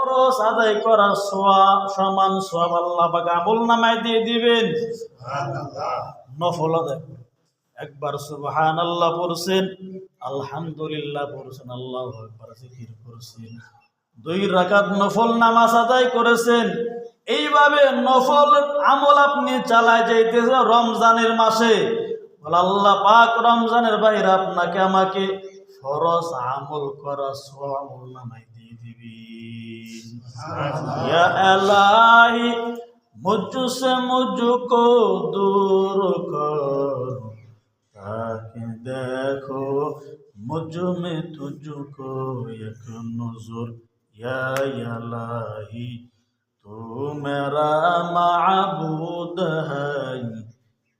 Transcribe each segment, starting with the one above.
খরচ আদায় করা সোয়া সমান সোয়াব আল্লাহ পাক আমল নামায় দিয়ে দিবেন। নফল আদায় একবার সুবহান আল্লাহ পড়ছেন আলহামদুলিল্লাহ পড়ছেন আল্লাহ একবার জিকির করছেন। দুই রাকাত নফল নামাজ আদায় করেছেন। এইভাবে নফল আমল আপনি চালায় যাইতেছেন রমজানের মাসে। আল্লাহ পাক রমজানের বাইরে আপনাকে আমাকে ফরজ আমল করা সব আমল নামাই দিয়ে দিবি। या अलाही मुझसे मुझको दूर करो, ताकि देखो मुझमें तुझको एक नज़र। या अल्लाही तू मेरा माबूद है।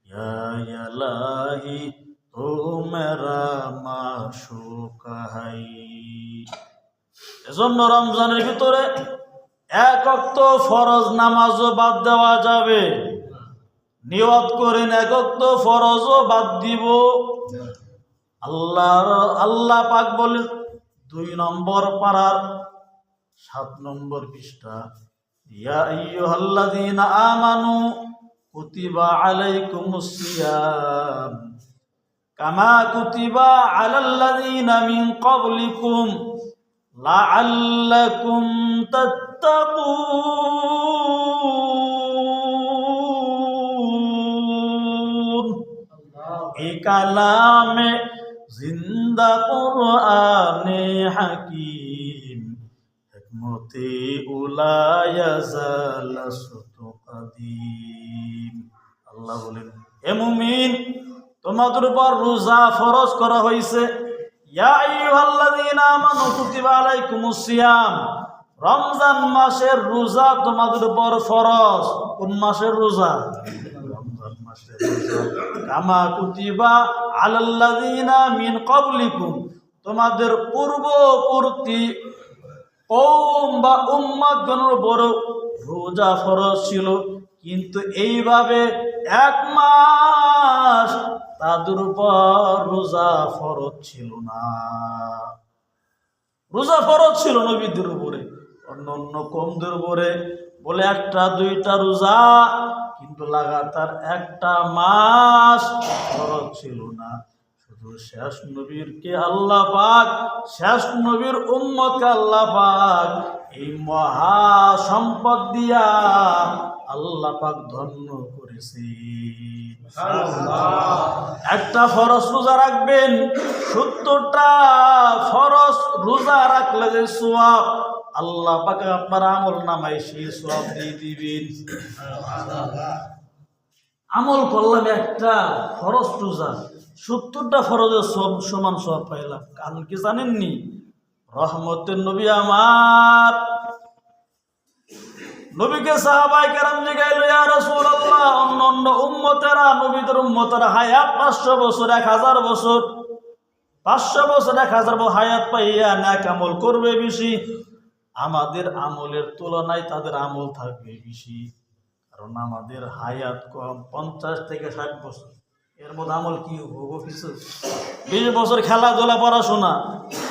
या अल्लाही तू मेरा माशूक है। এজন্য রমজানের ভিতরে এক অক্ত ফরজ নামাজও বাদ দেওয়া যাবে। নিয়ত করেন এক অক্ত ফরজও বাদ দিব। আল্লাহ আল্লাহ পাক বলেন, দুই নম্বর পাড়ার সাত নম্বর পৃষ্ঠা, ইয়া আইয়ুহাল্লাযীনা আমানু কুতিবা আলাইকুমুস সিয়াম, কামা কুতিবা আলাল্লাযীনা মিন ক্বাবলিকুম। লাআল্লাকুম তাত্তাকুন। এই কালামে জিন্দা কোরআনে হাকিম, হিকমতে উলায়া জালাসত কাদিম। আল্লাহ বলেন, হে মুমিন, তোমাদের উপর রোজা ফরজ করা হয়েছে ইয়া আইয়ুহাল্লাযীনা আমানু কুতিবা আলাইকুমুস সিয়াম। রমজান মাসের রোজা তোমাদের উপর ফরজ। কোন মাসের রোজা? রমজান মাসের কামা কুতিবা আলাল্লাযীনা মিন ক্বাবলিকুম। তোমাদের পূর্ববর্তী কৌম বা উম্মাদ গণের বড় রোজা ফরজ ছিল। কিন্তু এইভাবে এক মাস তাদের উপর রোজা ফরজ ছিল না। রোজা ফরজ ছিল নবীদের উপরে, অন্য অন্য কমদের উপরে। বলে একটা, দুইটা রোজা, কিন্তু লাগাতার একটা মাস ফরজ ছিল না। শেষ নবীর কে আল্লাহ পাক? শেষ নবীর উম্মতকে আল্লাহ পাক? এই মহা সম্পদ দিয়া আল্লাহ পাক ধন্য করেছে। একটা ফরজ রোজা রাখবেন, সত্তরটা ফরজ রোজা রাখলে যে সোয়াব, আল্লাহ পাকে আপনার আমল নামাই সেই সোয়াব দিয়ে দিবেন। আমল করলাম একটা ফরজ রোজা। সত্তরটা ফরজের সব সমান সব পাইলাম। কারণ কি জানেননি? রহমতের নবী আমার। নবীকে সাহাবাই কেরাম জিগাইল, ইয়া রাসূলুল্লাহ, অন্য উম্মতেরা, নবীদের উম্মতেরা, হায়াত পাঁচশো বছর, এক হাজার বছর, পাঁচশো বছর, এক হাজার বছর হায়াত পাইয়া ন্যাক আমল করবে বেশি। আমাদের আমলের তুলনায় তাদের আমল থাকবে বেশি। কারণ আমাদের হায়াত কম পঞ্চাশ থেকে ষাট বছর। এর মধ্যে আমল কি হব কিছু বিশ বছর খেলাধুলা পড়াশোনা।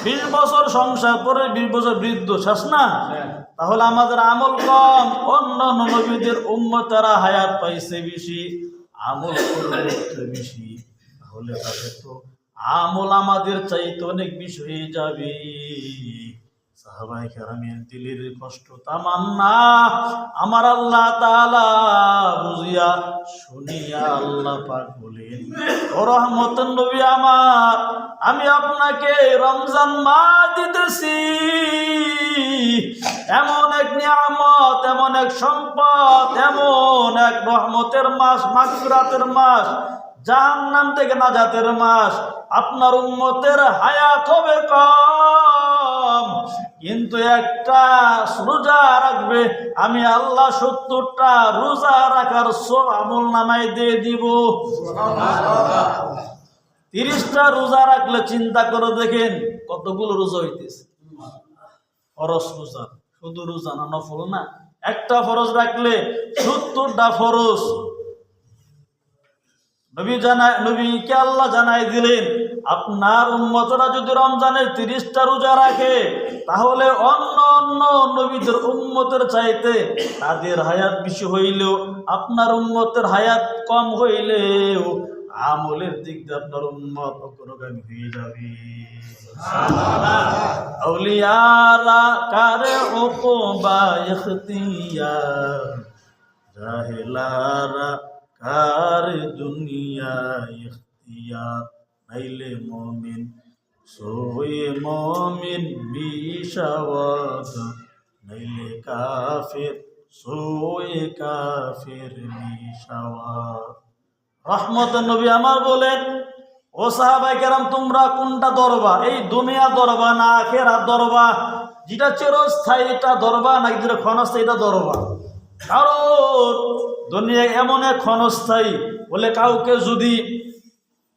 বিশ বছর সংসার করে বিশ বছর বৃদ্ধ শেষ না? তাহলে আমাদের আমল কম। অন্য অন্য নবীদের উম্মতারা হায়াত পাইছে বেশি আমল করতে বেশি। তাহলে তাদের তো আমল আমাদের চাইতে অনেক বেশি হয়ে যাবে। সাহাবাই কেরামের দিলের কষ্ট তামান্না আমার আল্লাহ তাআলা বুঝিয়া শুনিয়া আল্লাহ পাক বলেন, ও রহমতের নবী আমার, আমি আপনাকে রমজান মা দিতেছি। এমন এক নিয়ামত, এমন এক সম্পদ, এমন এক রহমতের মাস, মাগফিরাতের মাস, জাহান্নাম থেকে নাজাতের মাস, আপনার উম্মতের হায়াত হবে কম কিন্তু একটা রোজা রাখবে, আমি আল্লাহ সত্তরটা রোজা রাখার সব আমল নামাই দিয়ে দিব। তিরিশটা রোজা রাখলে চিন্তা করে দেখেন কতগুলো রোজা হইতেছে। ফরজ রোজা, শুধু রোজা না, নফল না। একটা ফরজ রাখলে সত্তরটা ফরজ। নবী জানায় নবীকে আল্লাহ জানাই দিলেন আপনার উন্মতরা যদি রমজানের তিরিশটা রোজা রাখে, তাহলে অন্য অন্য নবীদের উম্মতের চাইতে তাদের হায়াত বেশি হইলেও, আপনার উম্মতের হায়াত কম হইলেও আমলের দিক দিয়ে আপনার উম্মত অগ্রগামী হয়ে যাবে। আউলিয়ারা কারে কার দুনিয়া ইখতিয়ার। নাইলে মমিন, সোয়ে মমিন বিশাওয়াত নাইলে কাফির, সোয়ে কাফির বিশাওয়াত রহমত নবী আমার বলেন, ও সাহাবাই কেরাম, তোমরা কোনটা দরবা এই দুনিয়া দরবা না আখেরা দরবা যেটা চিরস্থায়ী এটা দরবা না যেটা ক্ষণস্থায়ী এটা দরবা কারণ দুনিয়া এমন এক ক্ষণস্থায়ী বলে কাউকে যদি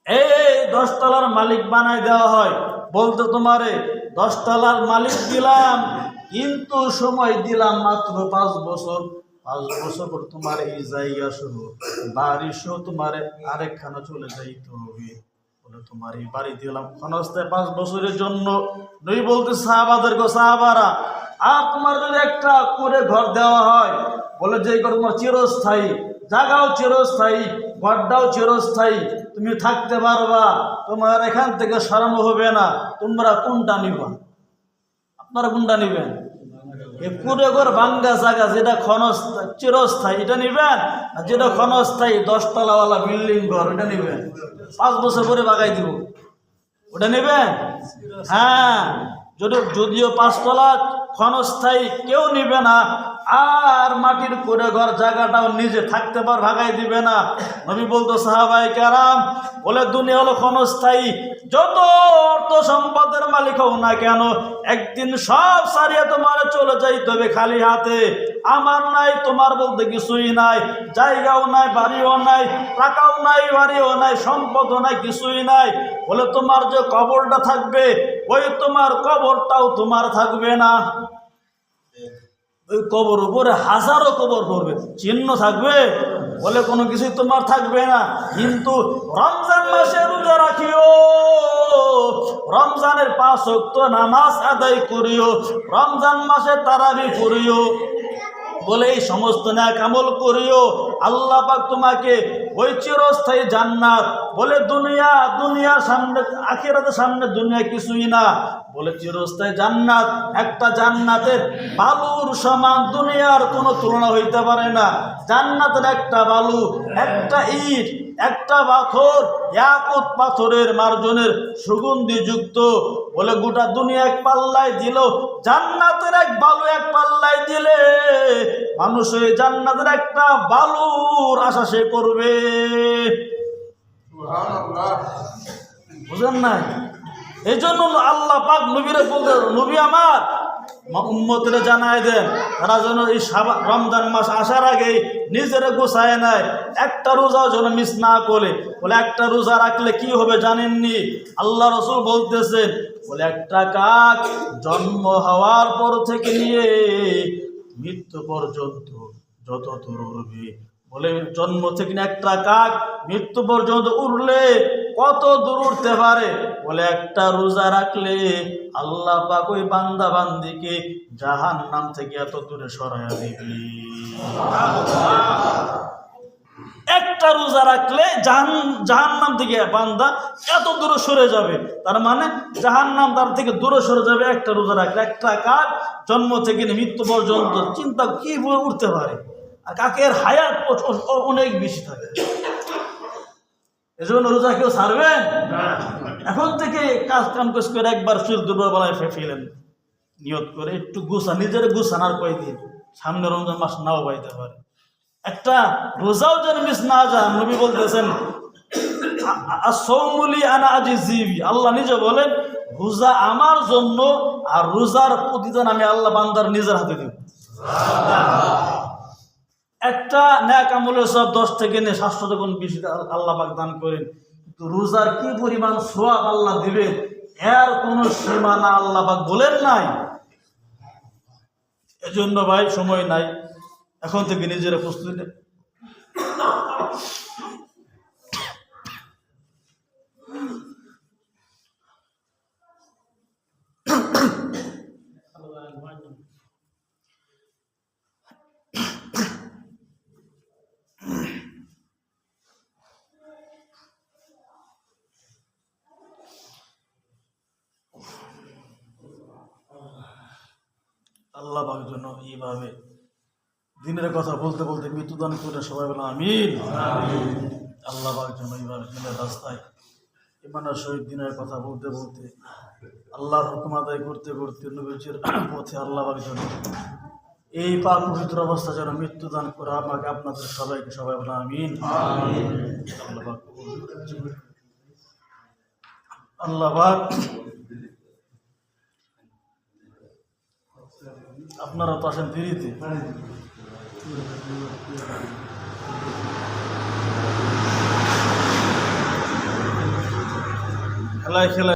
এই দশতলার মালিক বানাই দেওয়া হয়। বলতে তোমারে, দশতলার মালিক দিলাম, কিন্তু সময় দিলাম মাত্র পাঁচ বছর। পাঁচ বছর পর তোমার এই জায়গা সহ বাড়ি সহ তোমার আরেকখানে চলে যাইতে হবে। বলে, তোমার এই বাড়ি দিলাম ক্ষণস্থায় পাঁচ বছরের জন্য। নই বলতে সাহাবাদের গো সাহাবারা, আর তোমার যদি একটা করে ঘর দেওয়া হয়, বলে যে ঘর তোমার চিরস্থায়ী, জায়গাও চিরস্থায়ী ঘরটাও চিরস্থায়ী। তুমি থাকতে পারবা, তোমার এখান থেকে সরানো হবে না, তোমরা কোনটা নিবা? আপনারা কোনটা নিবেন? ঘর বাঙ্গা জায়গা, যেটা ক্ষণস্থায়ী, চিরস্থায়ী, এটা নিবেন? আর যেটা ক্ষণস্থায়ী, দশতলাওয়ালা বিল্ডিং ঘর এটা নিবেন? পাঁচ বছর পরে বাগাই দিব। ওটা নেবেন? হ্যাঁ। যদি যদিও পাঁচতলা ক্ষণস্থায়ী কেউ নিবে না। আর মাটির করে ঘর জায়গাটাও নিজে থাকতে পার, ভাগাই দিবে না। নবী বলতো সাহাবাই কারাম, বলে, দুনিয়া হলো ক্ষণস্থায়ী। যত অর্থ সম্পদের মালিক হও না কেন, একদিন সব সারিয়ে তোমার চলে যাইতে তবে খালি হাতে। আমার নাই, তোমার বলতে কিছুই নাই। জায়গাও নাই, বাড়িও নাই, টাকাও নাই, বাড়িও নাই, সম্পদও নাই, কিছুই নাই। বলে, তোমার যে কবরটা থাকবে, ওই তোমার কবরটাও তোমার থাকবে না। ওই কবর উপরে হাজারো কবর পড়বে। চিহ্ন থাকবে? বলে কোনো কিছুই তোমার থাকবে না। কিন্তু রমজান মাসে রোজা রাখিও। রমজানের পাঁচ নামাজ আদায় করিও। রমজান মাসে তারাবি করিও। বলে এই সমস্ত ন্যাক আমল করিও। আল্লাহ পাক তোমাকে ওই চিরস্থায়ী জান্নাত বলে দুনিয়া, দুনিয়ার সামনে, আখেরাতের সামনে দুনিয়া কিছুই না। বলে চিরস্থায়ী জান্নাত, একটা জান্নাতের বালুর সমান দুনিয়ার কোনো তুলনা হইতে পারে না। জান্নাতের একটা বালু, একটা ইট, একটা পাথর ইয়াকুত পাথরের মার্জনের সুগন্ধি যুক্ত বলে গোটা দুনিয়া এক পাল্লায় দিল জান্নাতের এক বালু এক পাল্লায় দিলে মানুষ ওই জান্নাতের একটা বালুর আশা সে করবে। বুঝেন না এই জন্য আল্লাহ পাক নবীরে বলতে নবী আমার উম্মতরে জানাই দেন, তারা যেন এই রমজান মাস আসার আগেই নিজের গোছায় নেয়। একটা রোজাও যেন মিস না করে। বলে, একটা রোজা রাখলে কি হবে জানেননি? আল্লাহ রসুল বলতেছেন, বলে, একটা কাক জন্ম হওয়ার পর থেকে নিয়ে মৃত্যু পর্যন্ত যত দূর উড়বে। বলে, জন্ম থেকে একটা কাক মৃত্যু পর্যন্ত উড়লে কত দূর উঠতে পারে? বলে, একটা রোজা রাখলে আল্লাহ পাক ওই বান্দা বান্দিকে জাহান নাম থেকে এত দূরে সরাইয়া দিবে। একটা রোজা রাখলে জাহান জাহান নাম থেকে বান্দা এত দূরে সরে যাবে। তার মানে জাহান নাম তার থেকে দূরে সরে যাবে একটা রোজা রাখলে। একটা কাক জন্ম থেকে মৃত্যু পর্যন্ত চিন্তা কি উঠতে পারে? আর কাকের হায়াত অনেক বেশি থাকে। এজন্য রোজা কেউ ছাড়বেন এখন থেকে কাজ কাম কাজ করে একবার শরীর দুর্বল বেলায় ফেলেন। নিয়ত করে একটু গুছা নিজের গুছানার কয়দিন সামনে রমজান মাস নাও পাইতে পারে। একটা রোজাও যেন মিস না যান নবী বলতেছেন সৌমুলি আনা আজি জিবি। আল্লাহ নিজে বলেন রোজা আমার জন্য আর রোজার প্রতিদান আমি আল্লাহ বান্দার নিজের হাতে দিব। একটা ন্যাক আমলের সব দশ থেকে নিয়ে সাতশো যখন বিশ আল্লাহ পাক দান করেন, কিন্তু রোজার কি পরিমাণ সোয়াব আল্লাহ দিবেন? এর কোনো সীমানা আল্লাহ বাগ বলেন নাই। এজন্য ভাই, সময় নাই। এখন থেকে নিজেরা প্রস্তুতি নেন। আল্লাহ পাক জন্য এইভাবে দিনের কথা বলতে বলতে মৃত্যুদান করে সবাই বলে আমিন। আল্লাহ পাক যেন এইভাবে দিনের রাস্তায় ইমানের শহীদ দিনের কথা বলতে বলতে আল্লাহর হুকুম আদায় করতে করতে নবীজির পথে আল্লাহ পাক জন্য এই পাক পবিত্র অবস্থা যেন মৃত্যুদান করে আমাকে আপনাদের সবাইকে সবাই বলে আমিন। আল্লাহ আল্লাহ আপনারা তো আসেন দেরিতে খেলায় খেলায়